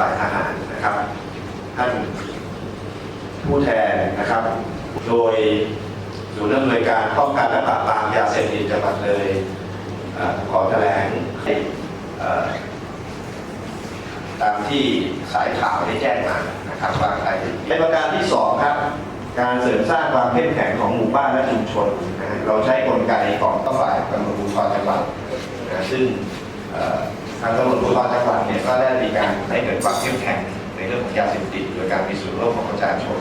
ฝ่ายทหารนะครับ ท่านผู้แทนนะครับ โดยศูนย์อำนวยการป้องกันและปราบปรามยาเสพติดจังหวัดเลยอขอแถลงตามที่สายข่าวได้แจ้งมานะครับว่าใครในประการที่สองครับ การเสริมสร้างความเข้มแข็งของหมู่บ้านและชุมชนนะฮะเราใช้กลไกของฝ่ายตำรวจภูธรจังหวัดนะซึ่ง ทางตำรวจภูธรจังหวัดเนี่ยก็ได้มีการให้เกิดความเข้มแข็งในเรื่องของยาเสพติดโดยการมีส่วนร่วมของประชาชน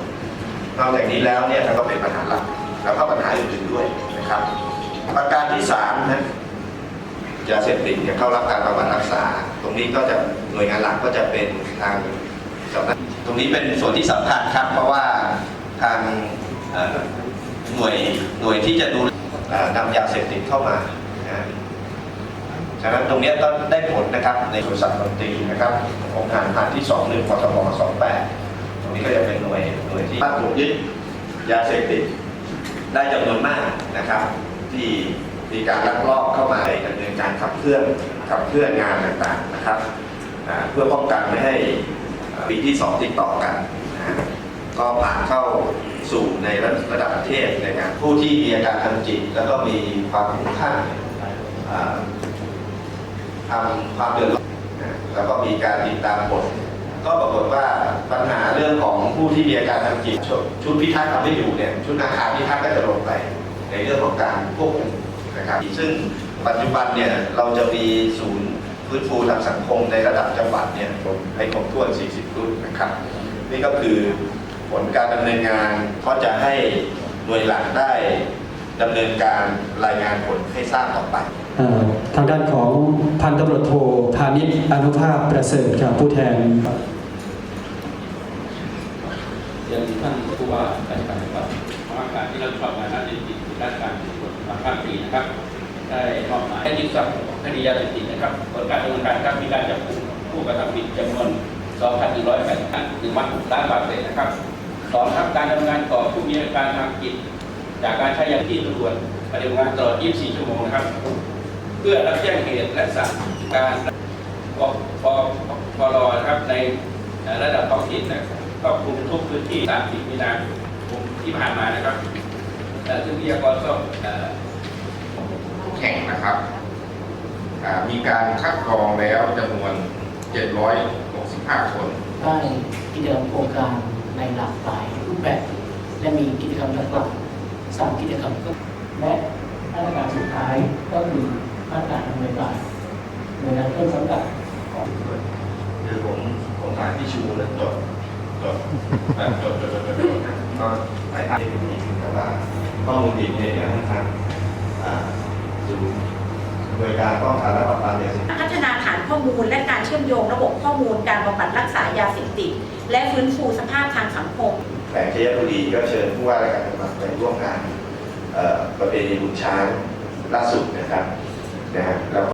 นอกจากนี้แล้วเนี่ยมันก็เป็นปัญหาหลักแล้วก็ปัญหาอื่นๆด้วยนะครับประการที่สามนะยาเสพติดเนี่ยเข้ารับการบำบัดรักษา ตรงนี้ก็จะหน่วยงานหลักก็จะเป็นทางสำนักตรงนี้เป็นส่วนที่สำคัญครับ เพราะว่าทางหน่วยหน่วยที่จะดูนำยาเสพติดเข้ามานะ ฉะนั้นตรงนี้ยก็ได้ผลนะครับในบริษัทดนตรีนะครับองงานผ่านที่2หนึ่งพทบ28 ตรงนี้ก็จะเป็นหน่วยหน่วยที่ตรวจยึดยาเสพติดได้จำนวนมากนะครับ ที่มีการลักลอบเข้ามาในดำเนินการขับเคลื่อนขับเคลื่อนงานต่างๆนะครับเพื่อป้องกันไม่ให้ปีที่สองติดต่อกัน ก็ผ่านเข้าสู่ในระดับประเทศในการผู้ที่มีอาการทางจิต แล้วก็มีความคุ้มค่า ทำความเดือดร้อนแล้วก็มีการติดตามผลก็ปรากฏว่าปัญหาเรื่องของผู้ที่มีอาการทางจิตชุดชุดพิทักษ์ทำไม่อยู่เนี่ยชุดนาคาพิทักษ์ก็จะลงไปในเรื่องของการควบคุมนะครับซึ่งปัจจุบันเนี่ยเราจะมีศูนย์ฟื้นฟูทางสังคมในระดับจังหวัดเนี่ยให้ครบถ้วน 40 รุ่นนะครับ นี่ก็คือผลการดำเนินงานก็จะให้หน่วยหลักได้ดำเนินการรายงานผลให้ทราบต่อไป ทางด้านของพันตำรวจโทพานิชอนุภาพประเสริฐครับผู้แทนเรียนท่านผู้ว่าราชการจังหวัดภาการที่เราชอบงานด้านเศรษฐกิจราชการตำรวจภูธรภาคสี่นะครับ ได้มอบหมายให้ยึดทรัพย์คดียาเสพติดนะครับผลการดำเนินการครับมีการจับกลุ่มผู้กระทำผิดจำนวน2,108ล้านหนึ่งพันล้านบาทเศษนะครับสองครับการดำเนินงานต่อผู้มีอาการทางจิต จากการใช้ยาที่ตำรวจปฏิบัติงานตลอด 24 ชั่วโมงนะครับ เพื่อรับแจ้งเหตุและสั่งการปปปรนะครับในระดับท้องถิ่นนะครอบคลุมทุกพื้นที่30มีนาคมที่ผ่านมานะครับซึ่งวิทยากรก็แห่งนะครับ มีการคัดกรองแล้วจำนวน 765 คนได้กิจกรรมโครงการในหลากหลายรูปแบบ และมีกิจกรรมหลักๆสามกิจกรรมก็และมาตรการสุดท้ายก็คือ มาตรการดำเนินการหน่วยงานต้นสังกัดของคือผมผมถ่ายที่ชูแล้วจดจดแบบจดจดจดจดจดนะก็ไปทำที่มีแต่ว่าข้อมูลผิดเนี่ยเดี๋ยวให้ทางอ่าศูนย์หน่วยการป้องกันและปราบปรามยาเสพติดพัฒนาฐานข้อมูลและการเชื่อมโยงระบบข้อมูลการบำบัดรักษายาเสพติดและฟื้นฟูสภาพทางสังคมแขวงชัยบุรีก็เชิญผู้ว่าราชการจังหวัดไปร่วมงานเอ่อประเพณีบุญช้างล่าสุดนะครับ นะฮะแล้ว